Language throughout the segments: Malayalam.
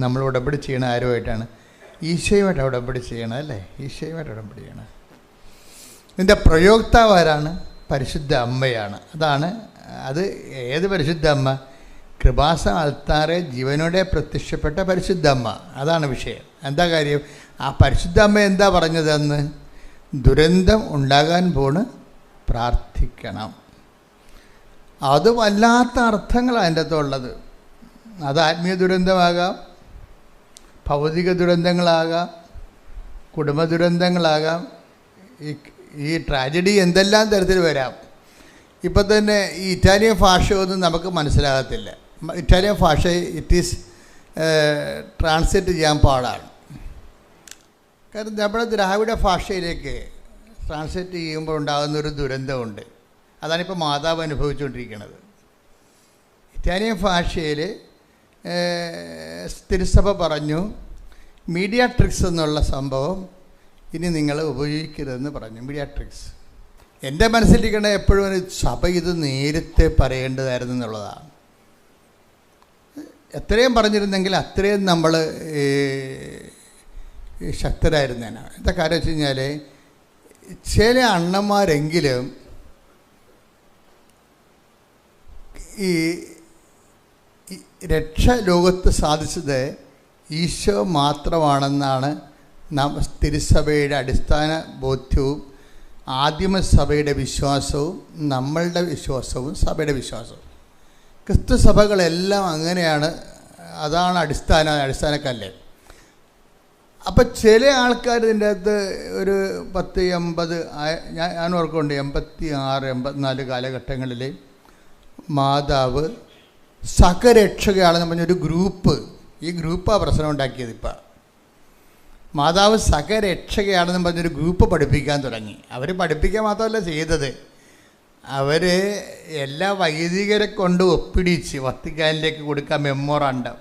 നമ്മൾ ഉടമ്പടി ചെയ്യണ ആരുമായിട്ടാണ്? ഈശോയുമായിട്ട് ഉടമ്പടി ചെയ്യണം അല്ലേ? ഈശോയുമായിട്ട് ഉടമ്പടി ചെയ്യണം. ഇതിന്റെ പ്രയോക്താവ് ആരാണ്? പരിശുദ്ധ അമ്മയാണ്. അതാണ് അത് ഏത് പരിശുദ്ധ അമ്മ? കൃപാസ അൾത്താറെ ജീവനോടെ പ്രത്യക്ഷപ്പെട്ട പരിശുദ്ധ അമ്മ. അതാണ് വിഷയം. എന്താ കാര്യം? ആ പരിശുദ്ധ അമ്മ എന്താ പറഞ്ഞതെന്ന്? ദുരന്തം ഉണ്ടാകാൻ പോണ് പ്രാർത്ഥിക്കണം. അത് വല്ലാത്ത അർത്ഥങ്ങളാണ് അതിന്റെ അകത്തുള്ളത്. അത് ആത്മീയ ദുരന്തമാകാം ഭൗതിക ദുരന്തങ്ങളാകാം കുടുംബ ദുരന്തങ്ങളാകാം ഈ ഈ ട്രാജഡി എന്തെല്ലാം തരത്തിൽ വരാം. ഇപ്പം തന്നെ ഈ ഇറ്റാലിയൻ ഭാഷയൊന്നും നമുക്ക് മനസ്സിലാകത്തില്ല. ഇറ്റാലിയൻ ഭാഷ ഇറ്റ് ഈസ് ട്രാൻസ്ലേറ്റ് ചെയ്യാൻ പാടാണ്. കാരണം നമ്മുടെ ദ്രാവിഡ ഭാഷയിലേക്ക് ട്രാൻസ്ലേറ്റ് ചെയ്യുമ്പോൾ ഉണ്ടാകുന്ന ഒരു ദുരന്തമുണ്ട്. അതാണിപ്പോൾ മാതാവ് അനുഭവിച്ചുകൊണ്ടിരിക്കുന്നത്. ഇറ്റാലിയൻ ഭാഷയിൽ തിരുസഭ പറഞ്ഞു മീഡിയ ട്രിക്സ് എന്നുള്ള സംഭവം ഇനി നിങ്ങൾ ഉപയോഗിക്കരുതെന്ന് പറഞ്ഞു. മീഡിയ ട്രിക്സ് എന്റെ മനസ്സിലിരിക്കണ എപ്പോഴും ഒരു സഭ ഇത് നേരത്തെ പറയേണ്ടതായിരുന്നു എന്നുള്ളതാണ്. എത്രയും പറഞ്ഞിരുന്നെങ്കിൽ അത്രയും നമ്മൾ ശക്തരായിരുന്നേനെ. എന്താ കാര്യം വെച്ച് കഴിഞ്ഞാൽ ചില അണ്ണന്മാരെങ്കിലും ഈ രക്ഷ ലോകത്ത് സാധിച്ചത് ഈശോ മാത്രമാണെന്നാണ് നാം തിരുസഭയുടെ അടിസ്ഥാന ബോധ്യവും ആദിമസഭയുടെ വിശ്വാസവും നമ്മളുടെ വിശ്വാസവും സഭയുടെ വിശ്വാസവും. ക്രിസ്തു സഭകളെല്ലാം അങ്ങനെയാണ് അതാണ് അടിസ്ഥാന അടിസ്ഥാനക്കല്ലേ. അപ്പം ചില ആൾക്കാർ ഇതിന്റെ അകത്ത് ഒരു പത്ത് എൺപത് ഞാൻ ഞാൻ ഓർക്കുന്നുണ്ട് എൺപത്തി ആറ് എൺപത്തിനാല് കാലഘട്ടങ്ങളിൽ മാതാവ് സഹരക്ഷകയാണെന്ന് പറഞ്ഞൊരു ഗ്രൂപ്പ്. ഈ ഗ്രൂപ്പാണ് പ്രശ്നം ഉണ്ടാക്കിയത് ഇപ്പം. മാതാവ് സഹരക്ഷകയാണെന്ന് പറഞ്ഞൊരു ഗ്രൂപ്പ് പഠിപ്പിക്കാൻ തുടങ്ങി. അവർ പഠിപ്പിക്കാൻ മാത്രമല്ല ചെയ്തത്. അവർ എല്ലാ വൈദികരെ കൊണ്ട് ഒപ്പിടിച്ച് വത്തിക്കാനിലേക്ക് കൊടുക്കാൻ മെമ്മോറാണ്ടം.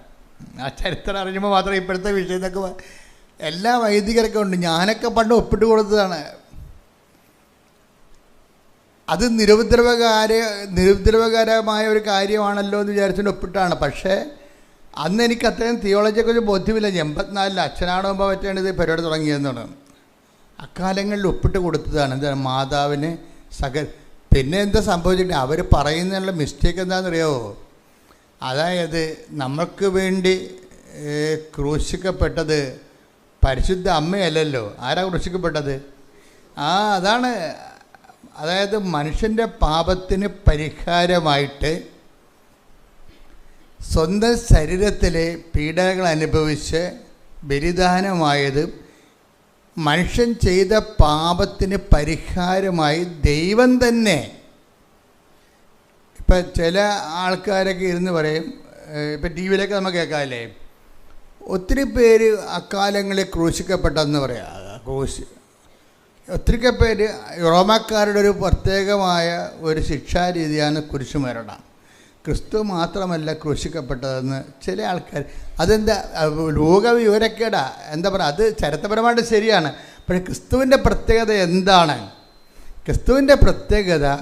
ആ ചരിത്രം അറിയുമ്പോൾ മാത്രമേ ഇപ്പോഴത്തെ വിഷയത്തൊക്കെ എല്ലാ വൈദികരൊക്കെ ഉണ്ട് ഞാനൊക്കെ പണ്ട് ഒപ്പിട്ട് കൊടുത്തതാണ്. അത് നിരുപദ്രവകാര നിരുപദ്രവകരമായ ഒരു കാര്യമാണല്ലോ എന്ന് വിചാരിച്ചുകൊണ്ട് ഒപ്പിട്ടാണ്. പക്ഷേ അന്ന് എനിക്ക് അത്രയും തിയോളജിയെക്കുറിച്ച് ബോധ്യമില്ല. എൺപത്തിനാലിൽ അച്ഛനാണോ പറ്റാണ് ഇത് പരിപാടി തുടങ്ങിയെന്നാണ് അക്കാലങ്ങളിൽ ഒപ്പിട്ട് കൊടുത്തതാണ്. എന്താണ്? മാതാവിന് സക പിന്നെ എന്താ സംഭവിച്ചിട്ട്? അവർ പറയുന്നതിനുള്ള മിസ്റ്റേക്ക് എന്താണെന്നറിയാമോ അതായത് നമുക്ക് വേണ്ടി ക്രൂശിക്കപ്പെട്ടത് പരിശുദ്ധ അമ്മയല്ലല്ലോ. ആരാ ക്രൂശിക്കപ്പെട്ടത്? ആ അതാണ് അതായത് മനുഷ്യന്റെ പാപത്തിന് പരിഹാരമായിട്ട് സ്വന്തം ശരീരത്തിലെ പീഡനങ്ങൾ അനുഭവിച്ച് ബലിദാനമായത് മനുഷ്യൻ ചെയ്ത പാപത്തിന് പരിഹാരമായി ദൈവം തന്നെ. ഇപ്പം ചില ആൾക്കാരൊക്കെ ഇരുന്ന് പറയും ഇപ്പം ടി വിയിലൊക്കെ നമുക്ക് കേൾക്കാമല്ലേ ഒത്തിരി പേര് അക്കാലങ്ങളിൽ ക്രൂശിക്കപ്പെട്ടെന്ന് പറയാം. ക്രൂശ് ഒത്തിരി പേര് റോമാക്കാരുടെ ഒരു പ്രത്യേകമായ ഒരു ശിക്ഷാരീതിയാണ് കുരിശുമരണം ക്രിസ്തു മാത്രമല്ല ക്രൂശിക്കപ്പെട്ടതെന്ന് ചില ആൾക്കാർ അതെന്താ ലോകവിവരക്കേടാ ലോക വിവരക്കേടാ. എന്താ പറയുക അത് ചരിത്രപരമായിട്ട് ശരിയാണ്. പക്ഷേ ക്രിസ്തുവിന്റെ പ്രത്യേകത എന്താണ്? ക്രിസ്തുവിന്റെ പ്രത്യേകത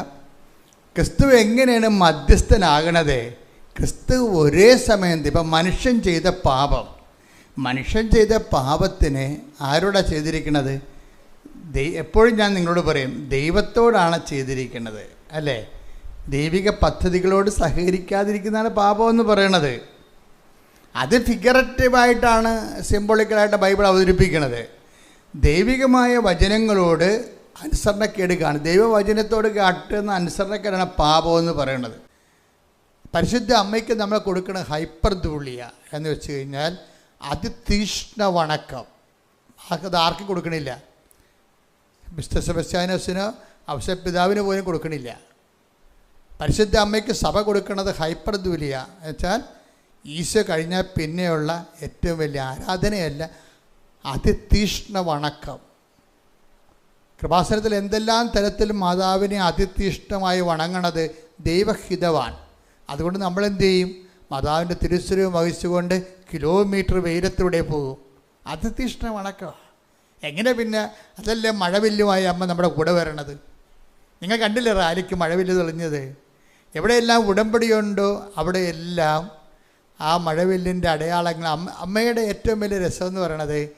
ക്രിസ്തു എങ്ങനെയാണ് മധ്യസ്ഥനാകണത്? ക്രിസ്തു ഒരേ സമയം ഇപ്പം മനുഷ്യൻ ചെയ്ത പാപം. മനുഷ്യൻ ചെയ്ത പാപത്തിന് ആരോടാ ചെയ്തിരിക്കുന്നത് എപ്പോഴും ഞാൻ നിങ്ങളോട് പറയും ദൈവത്തോടാണ് ചെയ്തിരിക്കുന്നത് അല്ലേ? ദൈവിക പദ്ധതികളോട് സഹകരിക്കാതിരിക്കുന്നതാണ് പാപം എന്ന് പറയണത്. അത് ഫിഗററ്റീവായിട്ടാണ് സിംബോളിക്കലായിട്ട് ബൈബിൾ അവതരിപ്പിക്കുന്നത് ദൈവികമായ വചനങ്ങളോട് അനുസരണക്കേട് കാണും. ദൈവവചനത്തോട് കാട്ടുന്ന അനുസരണക്കേടാണ് പാപം എന്ന് പറയുന്നത് പരിശുദ്ധ അമ്മയ്ക്ക് നമ്മൾ കൊടുക്കുന്ന ഹൈപ്പർ ധൂളിയ എന്ന് വെച്ച് കഴിഞ്ഞാൽ അതിതീഷ്ണ വണക്കം. അത് ആർക്കും കൊടുക്കണില്ല. മിസ്റ്റർ സെബസ്ത്യാനോസിനോ അവസരപിതാവിന് പോലും കൊടുക്കണില്ല. പരിശുദ്ധ അമ്മയ്ക്ക് സഭ കൊടുക്കുന്നത് ഹൈപ്പർ ദൂലിയ എന്ന് വെച്ചാൽ ഈശോ കഴിഞ്ഞാൽ പിന്നെയുള്ള ഏറ്റവും വലിയ ആരാധനയല്ല അതിതീഷ്ണ വണക്കം. കൃപാസനത്തിൽ എന്തെല്ലാം തരത്തിൽ മാതാവിനെ അതിതീഷ്ണമായി വണങ്ങണത് ദൈവഹിതവാൻ. അതുകൊണ്ട് നമ്മൾ എന്ത് ചെയ്യും മാതാവിന്റെ തിരുസ്വരവും വഹിച്ചുകൊണ്ട് കിലോമീറ്റർ വെയിലത്തൂടെ പോകും. അതിതീഷ്ണ വണക്കമാണ് എങ്ങനെ പിന്നെ? അതല്ലേ മഴവില്ലുമായി അമ്മ നമ്മുടെ കൂടെ വരണത്? നിങ്ങൾ കണ്ടില്ലേ റാലിക്ക് മഴവില്ല് തെളിഞ്ഞത്? എവിടെയെല്ലാം ഉടമ്പടിയുണ്ടോ അവിടെയെല്ലാം ആ മഴവില്ലിന്റെ അടയാളങ്ങൾ അമ്മ അമ്മയുടെ ഏറ്റവും വലിയ രസം എന്ന് പറയണത്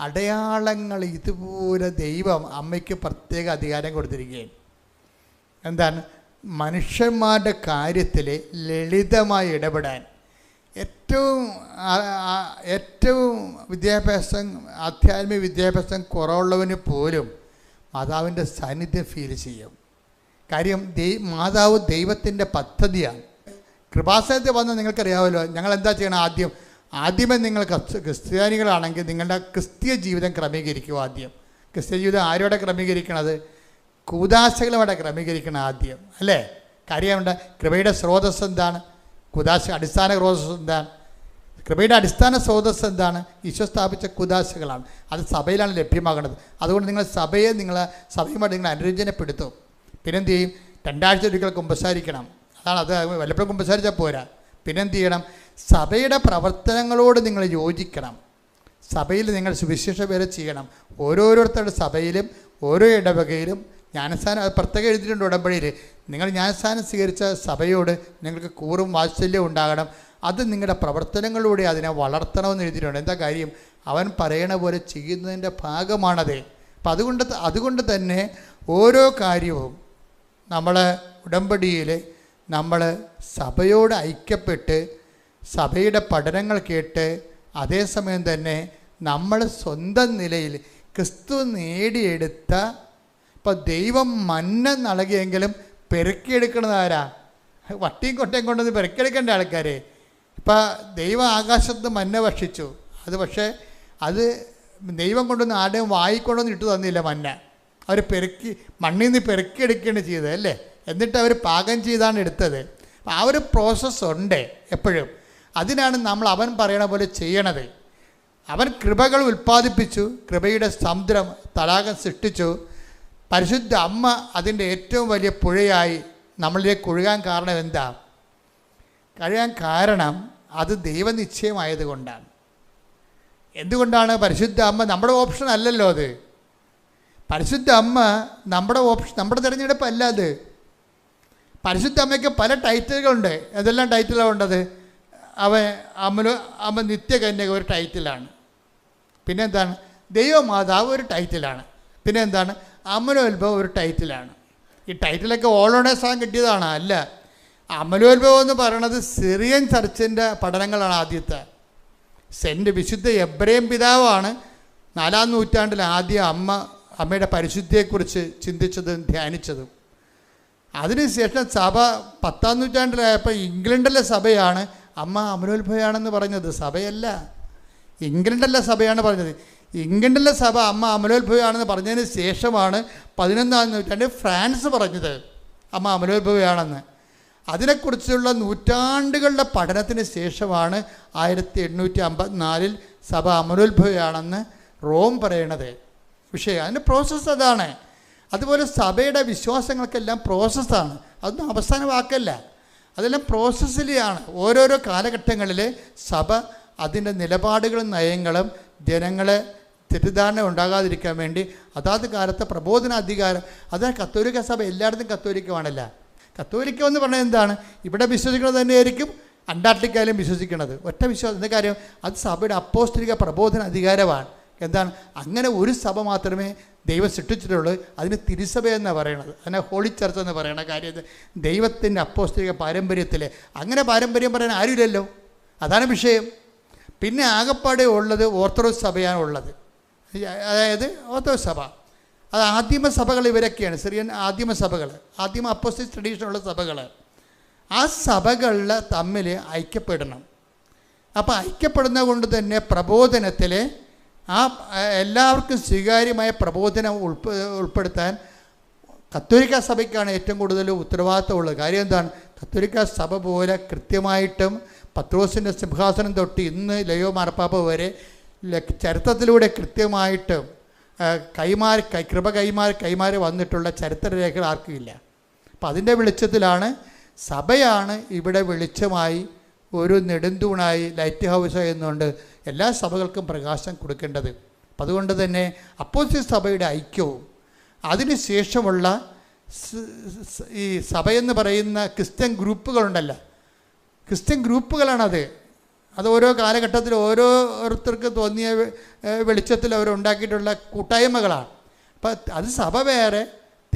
അടയാളങ്ങൾ ഇതുപോലെ ദൈവം അമ്മയ്ക്ക് പ്രത്യേക അധികാരം കൊടുത്തിരിക്കുകയാണ്. എന്താണ്? മനുഷ്യന്മാരുടെ കാര്യത്തിൽ ലളിതമായി ഇടപെടാൻ. ഏറ്റവും ഏറ്റവും വിദ്യാഭ്യാസം ആധ്യാത്മിക വിദ്യാഭ്യാസം കുറവുള്ളവന് പോലും മാതാവിന്റെ സാന്നിധ്യം ഫീൽ ചെയ്യും. കാര്യം ദൈ മാതാവ് ദൈവത്തിന്റെ പദ്ധതിയാണ്. കൃപാസനത്തിൽ വന്ന് നിങ്ങൾക്കറിയാമല്ലോ ഞങ്ങൾ എന്താ ചെയ്യണം ആദ്യം? ആദ്യമേ നിങ്ങൾ ക്രിസ്ത്യാനികളാണെങ്കിൽ നിങ്ങളുടെ ക്രിസ്തീയ ജീവിതം ക്രമീകരിക്കുക ആദ്യം. ക്രിസ്ത്യ ജീവിതം ആരോടെ ക്രമീകരിക്കണത്? കൂതാശകളുമായിട്ട് ക്രമീകരിക്കണം ആദ്യം അല്ലേ? കാര്യമുണ്ട് കൃപയുടെ സ്രോതസ് എന്താണ്? കുദാശ അടിസ്ഥാന സ്രോതസ് എന്താണ്? കൃപയുടെ അടിസ്ഥാന സ്രോതസ് എന്താണ്? ഈശോ സ്ഥാപിച്ച കുദാശകളാണ്. അത് സഭയിലാണ് ലഭ്യമാകുന്നത്. അതുകൊണ്ട് നിങ്ങൾ സഭയെ നിങ്ങൾ സഭയുമായിട്ട് നിങ്ങൾ അനുരഞ്ജനപ്പെടുത്തും. പിന്നെന്ത് ചെയ്യും? രണ്ടാഴ്ച ഒരിക്കൽ കുമ്പസാരിക്കണം. അതാണ് അത് വല്ലപ്പോഴും കുമ്പസാരിച്ചാൽ പോരാ. പിന്നെന്ത് ചെയ്യണം? സഭയുടെ പ്രവർത്തനങ്ങളോട് നിങ്ങൾ യോജിക്കണം. സഭയിൽ നിങ്ങൾ സുവിശേഷ പേരെ ചെയ്യണം. ഓരോരുത്തരുടെ സഭയിലും ഓരോ ഇടവകയിലും. ജ്ഞാനസ്ഥാനം അത് പ്രത്യേകം എഴുതിയിട്ടുണ്ട് ഉടമ്പടിയിൽ. നിങ്ങൾ ന്യായസ്ഥാനം സ്വീകരിച്ച സഭയോട് നിങ്ങൾക്ക് കൂറും വാത്സല്യം ഉണ്ടാകണം. അത് നിങ്ങളുടെ പ്രവർത്തനങ്ങളിലൂടെ അതിനെ വളർത്തണമെന്ന് എഴുതിയിട്ടുണ്ട്. എന്താ കാര്യം? അവൻ പറയണ പോലെ ചെയ്യുന്നതിന്റെ ഭാഗമാണത്. അപ്പം അതുകൊണ്ട് അതുകൊണ്ട് തന്നെ ഓരോ കാര്യവും നമ്മൾ ഉടമ്പടിയിൽ നമ്മൾ സഭയോട് ഐക്യപ്പെട്ട് സഭയുടെ പഠനങ്ങൾ കേട്ട് അതേസമയം തന്നെ നമ്മൾ സ്വന്തം നിലയിൽ ക്രിസ്തു നേടിയെടുത്ത ഇപ്പോൾ ദൈവം മന്ന നൽകിയെങ്കിലും പെരുക്കിയെടുക്കുന്നത് ആരാ വട്ടിയും കൊട്ടയും കൊണ്ടുവന്ന് പെരുക്കിയെടുക്കേണ്ട ആൾക്കാരെ? ഇപ്പം ദൈവം ആകാശത്ത് മന്ന ഭക്ഷിച്ചു. അത് പക്ഷേ അത് ദൈവം കൊണ്ടൊന്നും ആരുടെയും വായിക്കൊണ്ടൊന്നും ഇട്ടു തന്നില്ല മന്ന അവർ പെരുക്കി മണ്ണിൽ നിന്ന് പെരുക്കിയെടുക്കുകയാണ് ചെയ്തത് അല്ലേ? എന്നിട്ട് അവർ പാകം ചെയ്താണ് എടുത്തത്. ആ ഒരു പ്രോസസ്സ് ഉണ്ട് എപ്പോഴും. അതിനാണ് നമ്മൾ അവൻ പറയണ പോലെ ചെയ്യണത്. അവൻ കൃപകൾ ഉൽപ്പാദിപ്പിച്ചു കൃപയുടെ സമുദ്രം തടാകം സൃഷ്ടിച്ചു. പരിശുദ്ധ അമ്മ അതിന്റെ ഏറ്റവും വലിയ പുഴയായി നമ്മളിലേക്ക് ഒഴുകാൻ കാരണം എന്താ? കഴിയാൻ കാരണം അത് ദൈവനിശ്ചയമായതുകൊണ്ടാണ്. എന്തുകൊണ്ടാണ് പരിശുദ്ധ അമ്മ നമ്മുടെ ഓപ്ഷൻ അല്ലല്ലോ അത്? പരിശുദ്ധ അമ്മ നമ്മുടെ ഓപ്ഷൻ നമ്മുടെ തിരഞ്ഞെടുപ്പല്ല അത്. പരിശുദ്ധ അമ്മയ്ക്ക് പല ടൈറ്റിലുകളുണ്ട്. എന്തെല്ലാം ടൈറ്റിലാണ് ഉണ്ടത്? അവ അമ്മ അമ്മ നിത്യകന്യക ഒരു ടൈറ്റിലാണ്. പിന്നെന്താണ്? ദൈവമാതാവ് ഒരു ടൈറ്റിലാണ്. പിന്നെ എന്താണ് അമലോത്ഭവം ഒരു ടൈറ്റിലാണ്. ഈ ടൈറ്റിലൊക്കെ ഓളോടെ സാധനം കിട്ടിയതാണ്. അല്ല അമലോത്ഭവം എന്ന് പറയണത് സിറിയൻ ചർച്ചിന്റെ പഠനങ്ങളാണ് ആദ്യത്തെ. സെന്റ് വിശുദ്ധ എബ്രഹിം പിതാവാണ് നാലാം നൂറ്റാണ്ടിൽ ആദ്യം അമ്മ അമ്മയുടെ പരിശുദ്ധിയെക്കുറിച്ച് ചിന്തിച്ചതും ധ്യാനിച്ചതും. അതിനുശേഷം സഭ പത്താം നൂറ്റാണ്ടിലായപ്പോൾ ഇംഗ്ലണ്ടിലെ സഭയാണ് അമ്മ അമലോത്ഭവയാണെന്ന് പറഞ്ഞത്. സഭയല്ല ഇംഗ്ലണ്ടിലെ സഭയാണ് പറഞ്ഞത്. ഇംഗ്ലണ്ടിലെ സഭ അമ്മ അമലോത്ഭവയാണെന്ന് പറഞ്ഞതിന് ശേഷമാണ് പതിനൊന്നാം നൂറ്റാണ്ടിൽ ഫ്രാൻസ് പറഞ്ഞത് അമ്മ അമലോത്ഭവയാണെന്ന് അതിനെക്കുറിച്ചുള്ള നൂറ്റാണ്ടുകളുടെ പഠനത്തിന് ശേഷമാണ് ആയിരത്തി എണ്ണൂറ്റി അമ്പത്തിനാലിൽ സഭ അമലോത്ഭവയാണെന്ന് റോം പറയണത്. വിഷയം അതിന്റെ പ്രോസസ്സ് അതാണ്. അതുപോലെ സഭയുടെ വിശ്വാസങ്ങൾക്കെല്ലാം പ്രോസസ്സാണ് അതൊന്നും അവസാന വാക്കല്ല. അതെല്ലാം പ്രോസസ്സിലാണ് ഓരോരോ കാലഘട്ടങ്ങളിൽ സഭ അതിന്റെ നിലപാടുകളും നയങ്ങളും ജനങ്ങളെ തെറ്റിദ്ധാരണ ഉണ്ടാകാതിരിക്കാൻ വേണ്ടി അതാത് കാലത്തെ പ്രബോധന അധികാരം അത് കത്തോലിക്ക സഭ എല്ലായിടത്തും കത്തോലിക്കമാണല്ല. കത്തോലിക്ക എന്ന് പറഞ്ഞാൽ എന്താണ്? ഇവിടെ വിശ്വസിക്കുന്നത് തന്നെയായിരിക്കും അന്റാർട്ടിക്കയിലും വിശ്വസിക്കുന്നത്. ഒറ്റ വിശ്വാസം. എന്ന കാര്യം? അത് സഭയുടെ അപ്പോസ്തലിക പ്രബോധന അധികാരമാണ് എന്താണ്? അങ്ങനെ ഒരു സഭ മാത്രമേ ദൈവം സൃഷ്ടിച്ചിട്ടുള്ളൂ. അതിന് തിരുസഭ എന്നാണ് പറയണത്. അതിനെ ഹോളി ചർച്ച എന്ന് പറയണ കാര്യം. ദൈവത്തിന്റെ അപ്പോസ്തലിക പാരമ്പര്യത്തിൽ അങ്ങനെ പാരമ്പര്യം പറയാൻ ആരുമില്ലല്ലോ. അതാണ് വിഷയം. പിന്നെ ആകപ്പാടെ ഉള്ളത് ഓർത്തഡോക്സ് സഭയാണ് ഉള്ളത്. അതായത് ഓർത്തഡോക്സ് സഭ. അത് ആദിമ സഭകൾ ഇവരൊക്കെയാണ് സിറിയൻ ആദിമ സഭകൾ ആദിമ അപ്പോസിറ്റ് ട്രഡീഷനുള്ള സഭകൾ. ആ സഭകളിൽ തമ്മിൽ ഐക്യപ്പെടണം. അപ്പോൾ ഐക്യപ്പെടുന്ന കൊണ്ട് തന്നെ പ്രബോധനത്തിൽ ആ എല്ലാവർക്കും സ്വീകാര്യമായ പ്രബോധനം ഉൾപ്പെ ഉൾപ്പെടുത്താൻ കത്തോലിക്ക സഭയ്ക്കാണ് ഏറ്റവും കൂടുതൽ ഉത്തരവാദിത്തമുള്ളത് കാര്യം എന്താണ്? കത്തോലിക്ക സഭ പോലെ കൃത്യമായിട്ടും പത്രോസിന്റെ സിംഹാസനം തൊട്ട് ഇന്ന് ലയോ മാർപ്പാപ്പ വരെ ചരിത്രത്തിലൂടെ കൃത്യമായിട്ട് കൈമാറി കൃപ കൈമാറി കൈമാറി വന്നിട്ടുള്ള ചരിത്രരേഖകൾ ആർക്കും ഇല്ല. അപ്പം അതിന്റെ വെളിച്ചത്തിലാണ് സഭയാണ് ഇവിടെ വെളിച്ചമായി ഒരു നെടുന്തൂണായി ലൈറ്റ് ഹൗസ് എന്നുകൊണ്ട് എല്ലാ സഭകൾക്കും പ്രകാശം കൊടുക്കേണ്ടത്. അപ്പം അതുകൊണ്ട് തന്നെ അപ്പോസിറ്റ് സഭയുടെ ഐക്യവും അതിനുശേഷമുള്ള ഈ സഭയെന്ന് പറയുന്ന ക്രിസ്ത്യൻ ഗ്രൂപ്പുകളുണ്ടല്ലോ. ക്രിസ്ത്യൻ ഗ്രൂപ്പുകളാണത്. അത് ഓരോ കാലഘട്ടത്തിൽ ഓരോരുത്തർക്ക് തോന്നിയ വെളിച്ചത്തിൽ അവരുണ്ടാക്കിയിട്ടുള്ള കൂട്ടായ്മകളാണ്. അപ്പം അത് സഭ വേറെ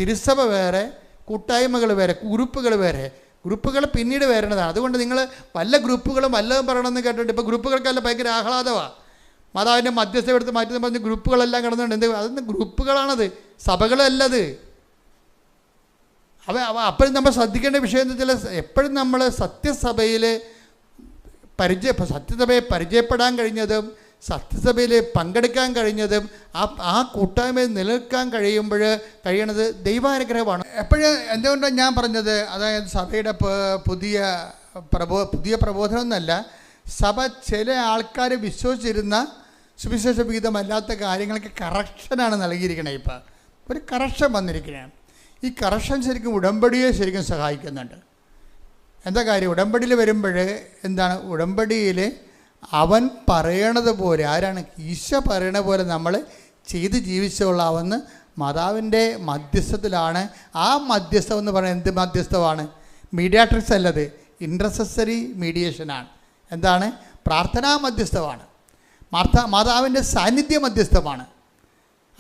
തിരുസഭ വേറെ കൂട്ടായ്മകൾ വേറെ ഗ്രൂപ്പുകൾ വേറെ. ഗ്രൂപ്പുകൾ പിന്നീട് വരേണ്ടതാണ്. അതുകൊണ്ട് നിങ്ങൾ വല്ല ഗ്രൂപ്പുകളും വല്ലതും പറയണമെന്ന് കേട്ടിട്ട് ഇപ്പോൾ ഗ്രൂപ്പുകൾക്കെല്ലാം ഭയങ്കര ആഹ്ലാദമാണ് മാതാവിന്റെ മധ്യസ്ഥ എടുത്ത് മാറ്റി പറഞ്ഞ് ഗ്രൂപ്പുകളെല്ലാം കിടന്നുണ്ട് എന്ത് അതൊന്നും ഗ്രൂപ്പുകളാണത്. സഭകളല്ലത്. അവ അപ്പോഴും നമ്മൾ ശ്രദ്ധിക്കേണ്ട വിഷയം എന്ന് വെച്ചാൽ എപ്പോഴും നമ്മൾ സത്യസഭയിൽ പരിചയ സത്യസഭയെ പരിചയപ്പെടാൻ കഴിഞ്ഞതും സത്യസഭയിൽ പങ്കെടുക്കാൻ കഴിഞ്ഞതും ആ ആ കൂട്ടായ്മയിൽ നിലനിൽക്കാൻ കഴിയുമ്പോൾ കഴിയണത് ദൈവാനുഗ്രഹമാണ്. എപ്പോഴും എന്തുകൊണ്ടാണ് ഞാൻ പറഞ്ഞത്? അതായത് സഭയുടെ പുതിയ പ്രബോ പുതിയ പ്രബോധനമൊന്നുമല്ല സഭ ചില ആൾക്കാർ വിശ്വസിച്ചിരുന്ന സുവിശേഷ വിഹിതമല്ലാത്ത കാര്യങ്ങൾക്ക് കറക്ഷനാണ് നൽകിയിരിക്കുന്നത് ഇപ്പം. ഒരു കറക്ഷൻ വന്നിരിക്കുകയാണ് ഈ കറക്ഷൻ ശരിക്കും ഉടമ്പടിയെ ശരിക്കും സഹായിക്കുന്നുണ്ട്. എന്താ കാര്യം? ഉടമ്പടിയിൽ വരുമ്പോൾ എന്താണ്? ഉടമ്പടിയിൽ അവൻ പറയണത് പോലെ ആരാണ്? ഈശോ പറയണ പോലെ നമ്മൾ ചെയ്ത് ജീവിച്ചുകൊള്ളാമെന്ന് മാതാവിന്റെ മധ്യസ്ഥത്തിലാണ്. ആ മധ്യസ്ഥം എന്ന് പറയുന്നത് എന്ത് മധ്യസ്ഥമാണ്? മീഡിയാട്രിക്സ് അല്ലത് ഇൻട്രസസറി മീഡിയേഷനാണ് എന്താണ്? പ്രാർത്ഥനാ മധ്യസ്ഥമാണ്. മാർത്ത മാതാവിന്റെ സാന്നിധ്യ മധ്യസ്ഥമാണ്.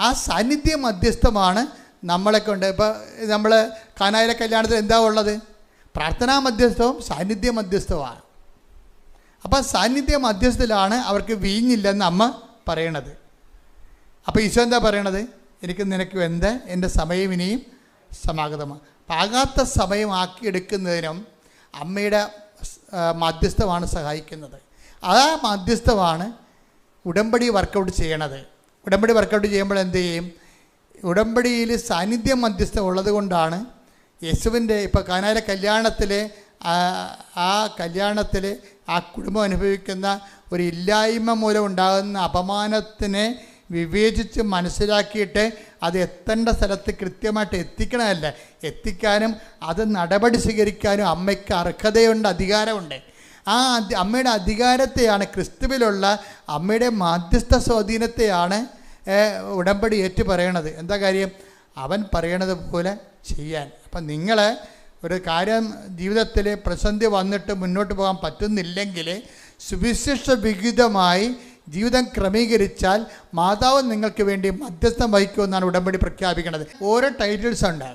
ആ സാന്നിധ്യ മധ്യസ്ഥമാണ് നമ്മളെ കൊണ്ട്. ഇപ്പോൾ നമ്മൾ കാനായിലെ കല്യാണത്തിൽ എന്താ ഉള്ളത്? പ്രാർത്ഥനാ മധ്യസ്ഥവും സാന്നിധ്യ മധ്യസ്ഥവുമാണ്. അപ്പം സാന്നിധ്യ മധ്യസ്ഥത്തിലാണ് അവർക്ക് വീഞ്ഞില്ലെന്ന് അമ്മ പറയണത്. അപ്പോൾ ഈശോ എന്താ പറയണത്? എനിക്ക് നിനക്ക് എന്ത്? എന്റെ സമയം ഇനിയും സമാഗതമാണ്. പാകാത്ത സമയമാക്കിയെടുക്കുന്നതിനും അമ്മയുടെ ആ, മധ്യസ്ഥമാണ് സഹായിക്കുന്നത്. ആ മധ്യസ്ഥമാണ് ഉടമ്പടി വർക്കൗട്ട് ചെയ്യണത്. ഉടമ്പടി വർക്കൗട്ട് ചെയ്യുമ്പോൾ എന്ത് ചെയ്യും? ഉടമ്പടിയിൽ സാന്നിധ്യം മധ്യസ്ഥം ഉള്ളത് കൊണ്ടാണ് യേശുവിന്റെ ഇപ്പോൾ കാനാല കല്യാണത്തിൽ ആ കല്യാണത്തിൽ ആ കുടുംബം അനുഭവിക്കുന്ന ഒരു ഇല്ലായ്മ മൂലം ഉണ്ടാകുന്ന അപമാനത്തിനെ വിവേചിച്ച് മനസ്സിലാക്കിയിട്ട് അത് എത്തേണ്ട സ്ഥലത്ത് കൃത്യമായിട്ട് എത്തിക്കണമല്ല എത്തിക്കാനും അത് നടപടി സ്വീകരിക്കാനും അമ്മയ്ക്ക് അർഹതയുണ്ട് അധികാരമുണ്ട്. ആ അമ്മയുടെ അധികാരത്തെയാണ് ക്രിസ്തുവിലുള്ള അമ്മയുടെ മാധ്യസ്ഥ സ്വാധീനത്തെയാണ് ഉടമ്പടി ഏറ്റു പറയണത് എന്താ കാര്യം? അവൻ പറയണത് പോലെ ചെയ്യാൻ. അപ്പം നിങ്ങൾ ഒരു കാര്യം ജീവിതത്തിൽ പ്രതിസന്ധി വന്നിട്ട് മുന്നോട്ട് പോകാൻ പറ്റുന്നില്ലെങ്കിൽ സുവിശിഷ്ട വിഹിതമായി ജീവിതം ക്രമീകരിച്ചാൽ മാതാവ് നിങ്ങൾക്ക് വേണ്ടി മധ്യസ്ഥം വഹിക്കുമെന്നാണ് ഉടമ്പടി പ്രഖ്യാപിക്കുന്നത്. ഓരോ ടൈറ്റിൽസ് ഉണ്ട്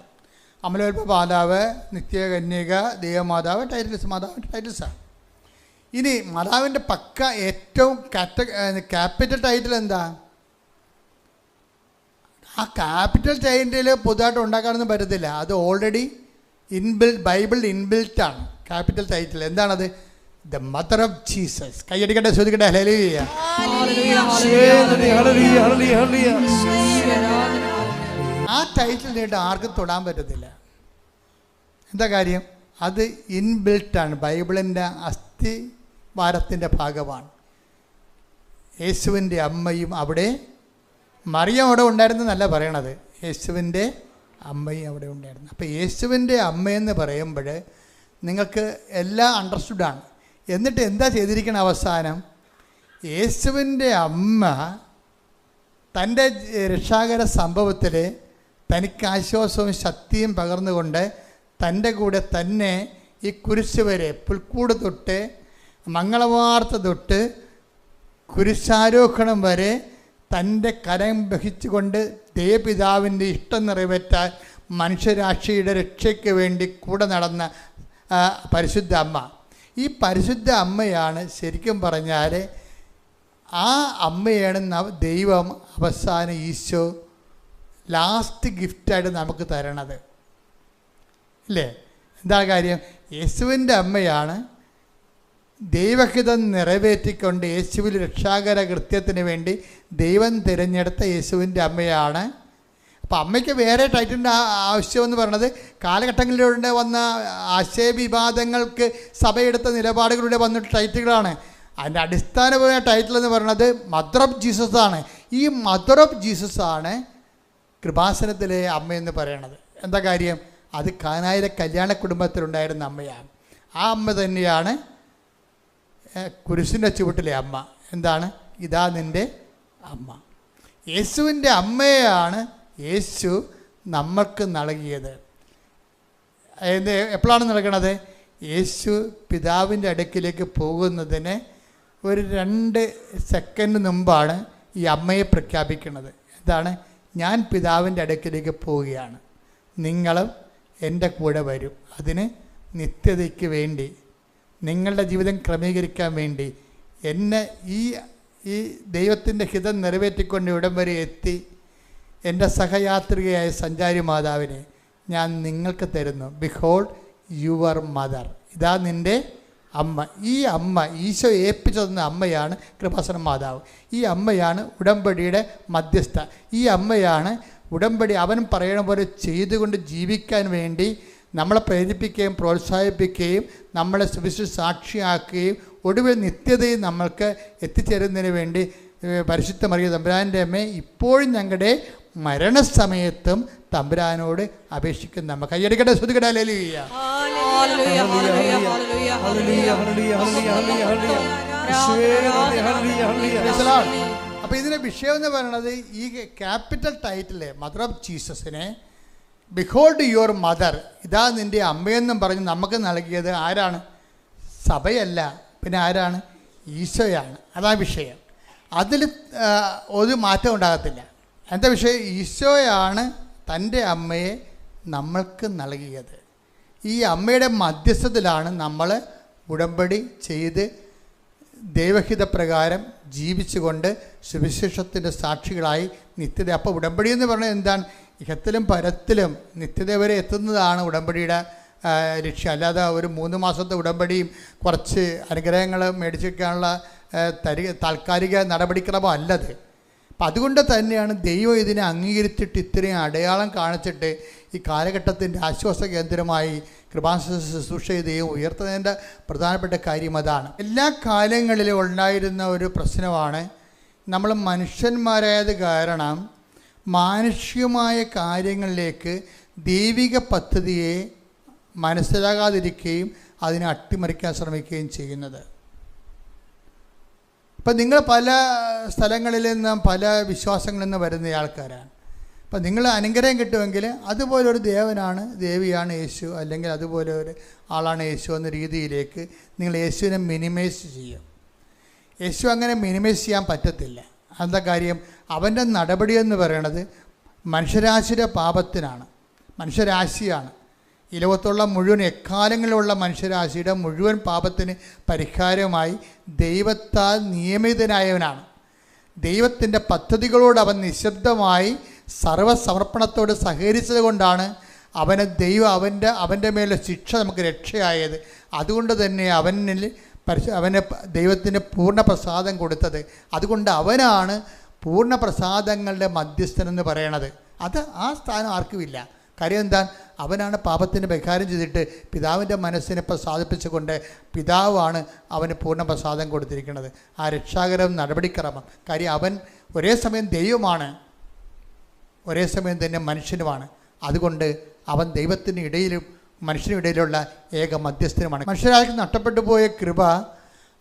അമലോൽപ മാതാവ് നിത്യകന്യക ദേവമാതാവ് ടൈറ്റിൽസ് മാതാവിന്റെ ടൈറ്റിൽസാണ് ഇനി മാതാവിന്റെ പക്ക ഏറ്റവും കാറ്റ ക്യാപിറ്റൽ ടൈറ്റിൽ എന്താ? ആ ക്യാപിറ്റൽ ടൈറ്റിൽ പുതുതായിട്ട് ഉണ്ടാക്കാനൊന്നും പറ്റത്തില്ല. അത് ഓൾറെഡി ഇൻബിൽറ്റ് ബൈബിൾ ഇൻബിൽറ്റ് ആണ്. ക്യാപിറ്റൽ ടൈറ്റിൽ എന്താണത്? ദ മദർ ഓഫ് ജീസസ് കൈയടിക്കട്ടെ ചോദിക്കട്ടെ. ഹലേലിയ ആ ടൈറ്റിൽ നേട്ട് ആർക്കും തൊടാൻ പറ്റത്തില്ല. എന്താ കാര്യം? അത് ഇൻബിൽറ്റാണ് ബൈബിളിന്റെ അസ്ഥിവാരത്തിന്റെ ഭാഗമാണ്. യേശുവിന്റെ അമ്മയും അവിടെ മറിയം അവിടെ ഉണ്ടായിരുന്നു ഉണ്ടായിരുന്നെന്നല്ല പറയണത്. യേശുവിന്റെ അമ്മയും അവിടെ ഉണ്ടായിരുന്നു. അപ്പോൾ യേശുവിന്റെ അമ്മയെന്ന് പറയുമ്പോൾ നിങ്ങൾക്ക് എല്ലാം അണ്ടർസ്റ്റുഡാണ് എന്നിട്ട് എന്താ ചെയ്തിരിക്കണ അവസാനം? യേശുവിന്റെ അമ്മ തന്റെ രക്ഷാകര സംഭവത്തിൽ തനിക്ക് ആശ്വാസവും ശക്തിയും പകർന്നുകൊണ്ട് തന്റെ കൂടെ തന്നെ ഈ കുരിശ് വരെ പുൽക്കൂട് തൊട്ട് മംഗളവാർത്ത തൊട്ട് കുരിശാരോഹണം വരെ തന്റെ കരം വഹിച്ചുകൊണ്ട് ദേവപിതാവിന്റെ ഇഷ്ടം നിറവേറ്റാൻ മനുഷ്യരാശിയുടെ രക്ഷയ്ക്ക് വേണ്ടി കൂടെ നടന്ന പരിശുദ്ധ അമ്മ. ഈ പരിശുദ്ധ അമ്മയാണ് ശരിക്കും പറഞ്ഞാൽ ആ അമ്മയാണ് ദൈവം അവസാന ഈശോ ലാസ്റ്റ് ഗിഫ്റ്റായിട്ട് നമുക്ക് തരണത്. ഇല്ലേ? എന്താ കാര്യം? യേശുവിന്റെ അമ്മയാണ് ദൈവഹിതം നിറവേറ്റിക്കൊണ്ട് യേശുവിൽ രക്ഷാകര കൃത്യത്തിന് വേണ്ടി ദൈവം തിരഞ്ഞെടുത്ത യേശുവിന്റെ അമ്മയാണ്. അപ്പോൾ അമ്മയ്ക്ക് വേറെ ടൈറ്റിന്റെ ആവശ്യമെന്ന് പറയുന്നത് കാലഘട്ടങ്ങളിലൂടെ വന്ന ആശയവിവാദങ്ങൾക്ക് സഭയെടുത്ത നിലപാടുകളിലൂടെ വന്ന ടൈറ്റുകളാണ് അതിന്റെ അടിസ്ഥാനപരമായ ടൈറ്റിൽ എന്ന് പറയുന്നത് മദർ ഓഫ് ജീസസ് ആണ്. ഈ മദർ ഓഫ് ജീസസ് ആണ് കൃപാസനത്തിലെ അമ്മയെന്ന് പറയണത്. എന്താ കാര്യം? അത് കാനായിര കല്യാണ കുടുംബത്തിലുണ്ടായിരുന്ന അമ്മയാണ്. ആ അമ്മ തന്നെയാണ് കുരിശിന്റെ ചുവട്ടിലെ അമ്മ. എന്താണ്? ഇതാ നിന്റെ അമ്മ. യേശുവിന്റെ അമ്മയാണ് യേശു നമ്മൾക്ക് നൽകിയത്. എന്ത് എപ്പോഴാണ് നൽകണത്? യേശു പിതാവിന്റെ അടുക്കിലേക്ക് പോകുന്നതിന് ഒരു രണ്ട് സെക്കൻഡ് മുമ്പാണ് ഈ അമ്മയെ പ്രഖ്യാപിക്കുന്നത്. എന്താണ്? ഞാൻ പിതാവിന്റെ അടുക്കിലേക്ക് പോവുകയാണ്. നിങ്ങളും എന്റെ കൂടെ വരും. അതിന് നിത്യതയ്ക്ക് വേണ്ടി നിങ്ങളുടെ ജീവിതം ക്രമീകരിക്കാൻ വേണ്ടി എന്നെ ഈ ഈ ദൈവത്തിന്റെ ഹിതം നിറവേറ്റിക്കൊണ്ട് ഇവിടം വരെ എത്തി. എന്റെ സഹയാത്രികയായ സഞ്ചാരി മാതാവിനെ ഞാൻ നിങ്ങൾക്ക് തരുന്നു. ബിഹോൾഡ് യുവർ മദർ ഇതാ നിന്റെ അമ്മ. ഈ അമ്മ ഈശോ ഏൽപ്പിച്ചു തന്ന അമ്മയാണ് കൃപാസന മാതാവ്. ഈ അമ്മയാണ് ഉടമ്പടിയുടെ മധ്യസ്ഥ. ഈ അമ്മയാണ് ഉടമ്പടി അവൻ പറയണ പോലെ ചെയ്തുകൊണ്ട് ജീവിക്കാൻ വേണ്ടി നമ്മളെ പ്രേരിപ്പിക്കുകയും പ്രോത്സാഹിപ്പിക്കുകയും നമ്മളെ സുവിശേഷ സാക്ഷിയാക്കുകയും ഒടുവിൽ നിത്യതയും നമ്മൾക്ക് എത്തിച്ചേരുന്നതിന് വേണ്ടി പരിശുദ്ധ മറിയ തമ്പുരാന്റെ അമ്മ ഇപ്പോഴും ഞങ്ങളുടെ മരണസമയത്തും തമ്പുരാനോട് അപേക്ഷിക്കുന്ന നമ്മ കയ്യടിക്കട്ടെ ശ്രുതികട ലേലിയ അപ്പം hallelujah, hallelujah, hallelujah, hallelujah, hallelujah, hallelujah, hallelujah. യേശുവേ, ഹല്ലേലൂയ, ഹല്ലേലൂയ. അപ്പോൾ ഇതിന്റെ വിഷയം എന്ന് പറയുന്നത് ഈ ക്യാപിറ്റൽ ടൈറ്റിലെ മദർ ഓഫ് ജീസസിനെ ബിഹോൾഡ് യുവർ മദർ ഇതാ നിന്റെ അമ്മയെന്നും പറഞ്ഞ് നമുക്ക് നൽകിയത് ആരാണ്? സഭയല്ല. പിന്നെ ആരാണ്? ഈശോയാണ്. അതാ വിഷയം. അതിൽ ഒരു മാറ്റം ഉണ്ടാകത്തില്ല. എന്താ വിഷയം? ഈശോയാണ് തന്റെ അമ്മയെ നമ്മൾക്ക് നൽകിയത്. ഈ അമ്മയുടെ മധ്യസ്ഥത്തിലാണ് നമ്മൾ ഉടമ്പടി ചെയ്ത് ദൈവഹിതപ്രകാരം ജീവിച്ചുകൊണ്ട് സുവിശേഷത്തിന്റെ സാക്ഷികളായി നിത്യത അപ്പോൾ ഉടമ്പടി എന്ന് പറഞ്ഞാൽ എന്താണ്? ഇഹത്തിലും പരത്തിലും നിത്യത വരെ എത്തുന്നതാണ് ഉടമ്പടിയുടെ ലക്ഷ്യം. അല്ലാതെ ഒരു മൂന്ന് മാസത്തെ ഉടമ്പടിയും കുറച്ച് അനുഗ്രഹങ്ങൾ മേടിച്ചെടുക്കാനുള്ള തരി താൽക്കാലിക നടപടിക്രമം അല്ലത്. അപ്പം അതുകൊണ്ട് തന്നെയാണ് ദൈവം ഇതിനെ അംഗീകരിച്ചിട്ട് ഇത്രയും അടയാളം കാണിച്ചിട്ട് ഈ കാലഘട്ടത്തിന്റെ ആശ്വാസ കേന്ദ്രമായി കൃപാസ ശുശ്രൂഷ ദൈവം ഉയർത്തുന്നതിന്റെ പ്രധാനപ്പെട്ട കാര്യം അതാണ്. എല്ലാ കാലങ്ങളിലും ഉണ്ടായിരുന്ന ഒരു പ്രശ്നമാണ് നമ്മൾ മനുഷ്യന്മാരായത് കാരണം മാനുഷികമായ കാര്യങ്ങളിലേക്ക് ദൈവിക പദ്ധതിയെ മനസ്സിലാകാതിരിക്കുകയും അതിനെ അട്ടിമറിക്കാൻ ശ്രമിക്കുകയും ചെയ്യുന്നത്. ഇപ്പം നിങ്ങൾ പല സ്ഥലങ്ങളിൽ നിന്നും പല വിശ്വാസങ്ങളിൽ നിന്ന് വരുന്ന ആൾക്കാരാണ്. അപ്പം നിങ്ങൾ അനുഗ്രഹം കിട്ടുമെങ്കിൽ അതുപോലെ ഒരു ദേവനാണ് ദേവിയാണ് യേശു. അല്ലെങ്കിൽ അതുപോലെ ഒരു ആളാണ് യേശു എന്ന രീതിയിലേക്ക് നിങ്ങൾ യേശുവിനെ മിനിമൈസ് ചെയ്യും. യേശു അങ്ങനെ മിനിമൈസ് ചെയ്യാൻ പറ്റത്തില്ല. എന്താ കാര്യം? അവന്റെ നടപടി എന്ന് പറയണത് മനുഷ്യരാശിയുടെ പാപത്തിനാണ്. മനുഷ്യരാശിയാണ്. ഈ ലോകത്തുള്ള മുഴുവൻ എക്കാലങ്ങളിലുള്ള മനുഷ്യരാശിയുടെ മുഴുവൻ പാപത്തിന് പരിഹാരമായി ദൈവത്താൽ നിയമിതനായവനാണ്. ദൈവത്തിന്റെ പദ്ധതികളോട് അവൻ നിശബ്ദമായി സർവസമർപ്പണത്തോട് സഹകരിച്ചത് കൊണ്ടാണ് അവന് ദൈവം അവന്റെ അവന്റെ മേലെ ശിക്ഷ നമുക്ക് രക്ഷയായത്. അതുകൊണ്ട് തന്നെ അവനിൽ പരിശ അവന് ദൈവത്തിന് പൂർണ പ്രസാദം കൊടുത്തത്. അതുകൊണ്ട് അവനാണ് പൂർണ പ്രസാദങ്ങളുടെ മധ്യസ്ഥനെന്ന് പറയണത്. അത് ആ സ്ഥാനം ആർക്കുമില്ല. കാര്യം എന്താ അവനാണ് പാപത്തിന് പരിഹാരം ചെയ്തിട്ട് പിതാവിന്റെ മനസ്സിനെ പ്രസാദിപ്പിച്ചുകൊണ്ട് പിതാവാണ് അവന് പൂർണ പ്രസാദം കൊടുത്തിരിക്കുന്നത്. ആ രക്ഷാകരം നടപടിക്രമം. കാര്യം അവൻ ഒരേ സമയം ദൈവമാണ്. ഒരേ സമയം തന്നെ മനുഷ്യനുമാണ്. അതുകൊണ്ട് അവൻ ദൈവത്തിന് ഇടയിലും മനുഷ്യനും ഇടയിലുള്ള ഏക മധ്യസ്ഥനുമാണ്. മനുഷ്യരാശിക്ക് നഷ്ടപ്പെട്ടു പോയ കൃപ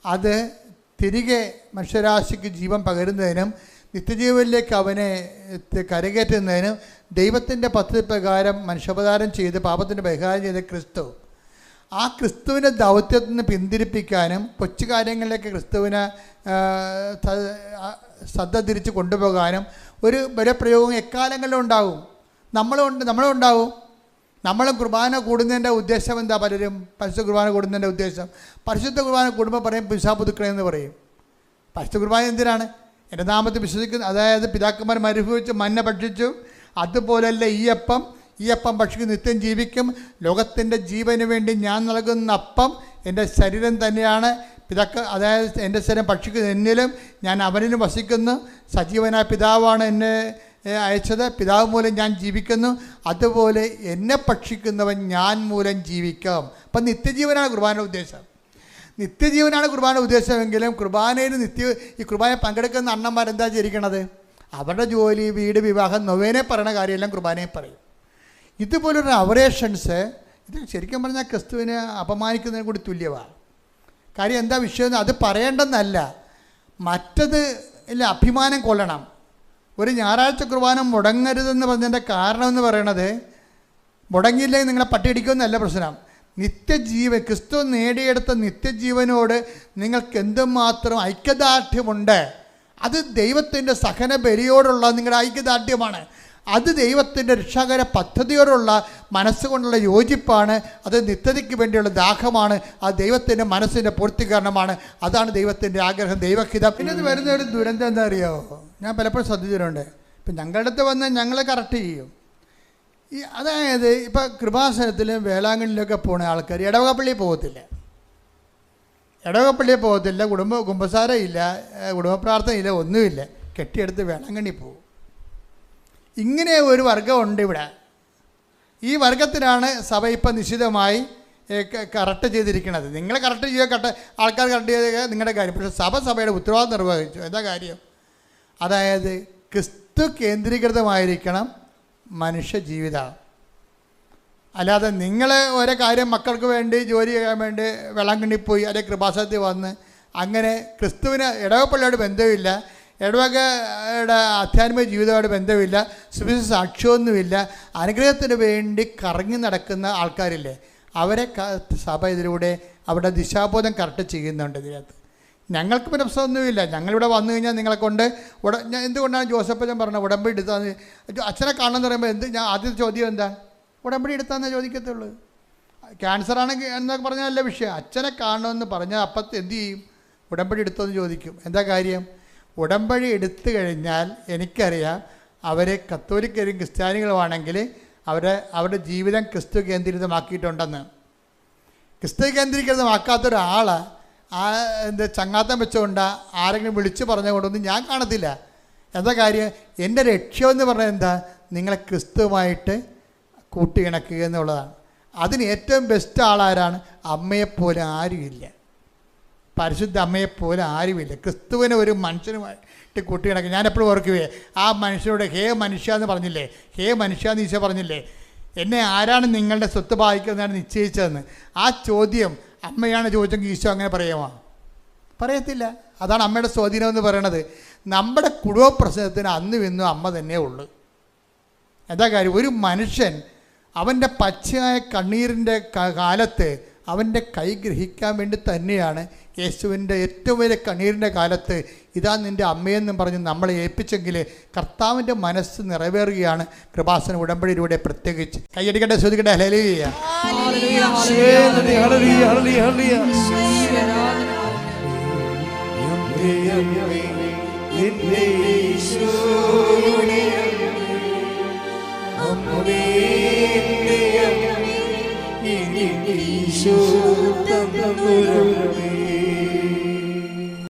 അത് തിരികെ മനുഷ്യരാശിക്ക് ജീവൻ പകരുന്നതിനും നിത്യജീവനിലേക്ക് അവനെ കരകയറ്റുന്നതിനും ദൈവത്തിന്റെ പദ്ധതി പ്രകാരം മനുഷ്യപതാരം ചെയ്ത് പാപത്തിന്റെ പരിഹാരം ചെയ്ത ക്രിസ്തു. ആ ക്രിസ്തുവിനെ ദൗത്യത്തിൽ നിന്ന് പിന്തിരിപ്പിക്കാനും കൊച്ചു കാര്യങ്ങളിലേക്ക് ക്രിസ്തുവിനെ ശ്രദ്ധ തിരിച്ച് കൊണ്ടുപോകാനും ഒരു ബലപ്രയോഗം എക്കാലങ്ങളിലും ഉണ്ടാകും നമ്മളുണ്ട് നമ്മളും ഉണ്ടാവും. നമ്മളും കുർബാന കൂടുന്നതിന്റെ ഉദ്ദേശം എന്താ പലരും? പരിശുദ്ധ കുർബാന കൂടുന്നതിന്റെ ഉദ്ദേശം. പരിശുദ്ധ കുർബാന കൂടുമ്പോൾ പറയും പിശാ പുതുക്കണേ എന്ന് പറയും. പരിശുദ്ധ കുർബാന എന്തിനാണ്? എന്റെ നാമത്തിൽ വിശ്വസിക്കുന്ന. അതായത് പിതാക്കന്മാർ മരുഭവിച്ച് മഞ്ഞ ഭക്ഷിച്ചു. അതുപോലല്ല ഈ അപ്പം ഈ അപ്പം ഭക്ഷിക്കും നിത്യം ജീവിക്കും. ലോകത്തിന്റെ ജീവന് വേണ്ടി ഞാൻ നൽകുന്ന അപ്പം എന്റെ ശരീരം തന്നെയാണ്. പിതാക്ക അതായത് എന്റെ ശരീരം ഭക്ഷിക്കുന്ന എന്നിലും ഞാൻ അവനിലും വസിക്കുന്നു. സജീവനായ പിതാവാണ് എന്നെ അയച്ചത് പിതാവ് മൂലം ഞാൻ ജീവിക്കുന്നു. അതുപോലെ എന്നെ ഭക്ഷിക്കുന്നവൻ ഞാൻ മൂലം ജീവിക്കാം. അപ്പം നിത്യജീവനാണ് കുർബാന ഉദ്ദേശം. നിത്യജീവനാണ് കുർബാന ഉദ്ദേശമെങ്കിലും കുർബാനയിൽ നിത്യ ഈ കുർബാന പങ്കെടുക്കുന്ന അണ്ണന്മാർ എന്താ ചിരിക്കണത് അവരുടെ ജോലി വീട് വിവാഹം നൊവേനെ പറയുന്ന കാര്യമെല്ലാം കുർബാനയെ പറയും. ഇതുപോലൊരു അവറേഷൻസ് ഇത് ശരിക്കും പറഞ്ഞാൽ ക്രിസ്തുവിനെ അപമാനിക്കുന്നതിന് കൂടി തുല്യമാണ് കാര്യം എന്താ വിഷയം അത് പറയേണ്ടെന്നല്ല. മറ്റത് അഭിമാനം കൊള്ളണം. ഒരു ഞായറാഴ്ച കുർബാന മുടങ്ങരുതെന്ന് പറഞ്ഞതിന്റെ കാരണം എന്ന് പറയണത് മുടങ്ങിയില്ലെങ്കിൽ നിങ്ങളെ പട്ടിയടിക്കുമെന്നല്ല പ്രശ്നം. നിത്യജീവൻ ക്രിസ്തു നേടിയെടുത്ത നിത്യജീവനോട് നിങ്ങൾക്ക് എന്തുമാത്രം ഐക്യദാർഢ്യമുണ്ട്? അത് ദൈവത്തിന്റെ സഹന ബലിയോടുള്ള നിങ്ങളുടെ ഐക്യദാർഢ്യമാണ്. അത് ദൈവത്തിന്റെ രക്ഷാകര പദ്ധതിയോടുള്ള മനസ്സുകൊണ്ടുള്ള യോജിപ്പാണ് അത് നിത്യതയ്ക്ക് വേണ്ടിയുള്ള ദാഹമാണ് അത് ദൈവത്തിന്റെ മനസ്സിന്റെ പൂർത്തീകരണമാണ്. അതാണ് ദൈവത്തിന്റെ ആഗ്രഹം ദൈവഹിതം. പിന്നെ ഇത് വരുന്ന ഒരു ദുരന്തം എന്താ അറിയാമോ ഞാൻ പലപ്പോഴും ശ്രദ്ധിച്ചിട്ടുണ്ട്. ഇപ്പം ഞങ്ങളുടെ അടുത്ത് വന്ന് ഞങ്ങൾ കറക്റ്റ് ചെയ്യും. ഈ അതായത് ഇപ്പം കൃപാസനത്തിലും വേളാങ്കണ്ണിലൊക്കെ പോണ ആൾക്കാർ ഇടവകപ്പള്ളിയിൽ പോകത്തില്ല. ഇടവകപ്പള്ളിയിൽ പോകത്തില്ല കുടുംബ കുമ്പസാരമില്ല കുടുംബ പ്രാർത്ഥനയില്ല ഒന്നുമില്ല. കെട്ടിയെടുത്ത് വേളാങ്കണ്ണി പോകും. ഇങ്ങനെ ഒരു വർഗമുണ്ട് ഇവിടെ. ഈ വർഗത്തിനാണ് സഭ ഇപ്പം നിശ്ചിതമായി കറക്റ്റ് ചെയ്തിരിക്കുന്നത്. നിങ്ങൾ കറക്റ്റ് ചെയ്യുക കറക്റ്റ് ആൾക്കാർ കറക്റ്റ് ചെയ്യുക നിങ്ങളുടെ കാര്യം. പക്ഷേ സഭ സഭയുടെ ഉത്തരവാദിത്വം നിർവഹിച്ചു. എന്താ കാര്യം? അതായത് ക്രിസ്തു കേന്ദ്രീകൃതമായിരിക്കണം മനുഷ്യ ജീവിതം. അല്ലാതെ നിങ്ങൾ ഓരോ കാര്യം മക്കൾക്ക് വേണ്ടി ജോലി ചെയ്യാൻ വേണ്ടി വെള്ളാങ്കണ്ണി പോയി അല്ലെങ്കിൽ കൃപാസനത്തിൽ വന്ന് അങ്ങനെ ക്രിസ്തുവിന് ഇടവപ്പള്ളിയോട് ബന്ധമില്ല. ഇടവകയുടെ ആധ്യാത്മിക ജീവിതമായിട്ട് ബന്ധമില്ല സുവിശേഷ സാക്ഷ്യമൊന്നുമില്ല. അനുഗ്രഹത്തിന് വേണ്ടി കറങ്ങി നടക്കുന്ന ആൾക്കാരില്ലേ അവരെ സഭ ഇതിലൂടെ അവരുടെ ദിശാബോധം കറക്റ്റ് ചെയ്യുന്നുണ്ട് ഇതിനകത്ത്. ഞങ്ങൾക്ക് പ്രശ്നമൊന്നുമില്ല. ഞങ്ങളിവിടെ വന്നു കഴിഞ്ഞാൽ നിങ്ങളെ കൊണ്ട് ഉട എന്തുകൊണ്ടാണ് ജോസഫ് ഞാൻ പറഞ്ഞത്? ഉടമ്പടി എടുത്താന്ന് അച്ഛനെ കാണണമെന്ന് പറയുമ്പോൾ എന്ത് ഞാൻ ആദ്യത്തെ ചോദ്യം എന്താ? ഉടമ്പടി എടുത്താന്നേ ചോദിക്കത്തുള്ളൂ. ക്യാൻസർ ആണെങ്കിൽ എന്നൊക്കെ പറഞ്ഞാൽ നല്ല വിഷയം. അച്ഛനെ കാണണമെന്ന് പറഞ്ഞാൽ അപ്പത്ത് എന്ത് ചെയ്യും? ഉടമ്പടി എടുത്തോന്ന് ചോദിക്കും. എന്താ കാര്യം? ഉടമ്പടി എടുത്തു കഴിഞ്ഞാൽ എനിക്കറിയാം അവർ കത്തോലിക്കരും ക്രിസ്ത്യാനികളുമാണെങ്കിൽ അവരെ അവരുടെ ജീവിതം ക്രിസ്തു കേന്ദ്രീകൃതമാക്കിയിട്ടുണ്ടെന്ന്. ക്രിസ്തു കേന്ദ്രീകൃതമാക്കാത്തൊരാൾ ആ എന്താ ചങ്ങാത്തം വെച്ചുകൊണ്ട് ആരെങ്കിലും വിളിച്ചു പറഞ്ഞുകൊണ്ടൊന്നും ഞാൻ കാണത്തില്ല. എന്താ കാര്യം? എന്റെ ലക്ഷ്യമെന്ന് പറഞ്ഞാൽ എന്താ? നിങ്ങളെ ക്രിസ്തുവുമായിട്ട് കൂട്ടിയിണക്കുക എന്നുള്ളതാണ്. അതിന് ഏറ്റവും ബെസ്റ്റ് ആളാരാണ്? അമ്മയെപ്പോലെ ആരുമില്ല. പരിശുദ്ധ അമ്മയെ അമ്മയെപ്പോലെ ആരുമില്ല. ക്രിസ്തുവിനെ ഒരു മനുഷ്യനുമായിട്ട് കുട്ടി ഞാൻ എപ്പോഴും ഓർക്കുവേ ആ മനുഷ്യനോട് ഹേ മനുഷ്യ എന്ന് പറഞ്ഞില്ലേ? ഹേ മനുഷ്യ എന്ന് ഈശോ പറഞ്ഞില്ലേ? എന്നെ ആരാണ് നിങ്ങളുടെ സ്വത്ത് ബാധിക്കുന്നതാണ് നിശ്ചയിച്ചതെന്ന്? ആ ചോദ്യം അമ്മയാണ് ചോദിച്ചെങ്കിൽ ഈശോ അങ്ങനെ പറയുമോ പറയത്തില്ല. അതാണ് അമ്മയുടെ സ്വാധീനം എന്ന് പറയണത്. നമ്മുടെ കുടുംബ പ്രശ്നത്തിന് അന്നും ഇന്നും അമ്മ തന്നെ ഉള്ളു. എന്താ കാര്യം? ഒരു മനുഷ്യൻ അവന്റെ പച്ചയായ കണ്ണീരിന്റെ കാലത്ത് അവന്റെ കൈ ഗ്രഹിക്കാൻ വേണ്ടി തന്നെയാണ് യേശുവിന്റെ ഏറ്റവും വലിയ കണ്ണീരിന്റെ കാലത്ത് ഇതാ നിന്റെ അമ്മയെന്നും പറഞ്ഞ് നമ്മളെ ഏൽപ്പിച്ചെങ്കിൽ കർത്താവിന്റെ മനസ്സ് നിറവേറുകയാണ്. കൃപാസന ഉടമ്പടിയിലൂടെ പ്രത്യേകിച്ച്. കൈയടിക്കട്ടെ ശ്രദ്ധിക്കട്ടെ. ഹലേലിയ അമ്മേ, എന്റെ ഈശോയുടെ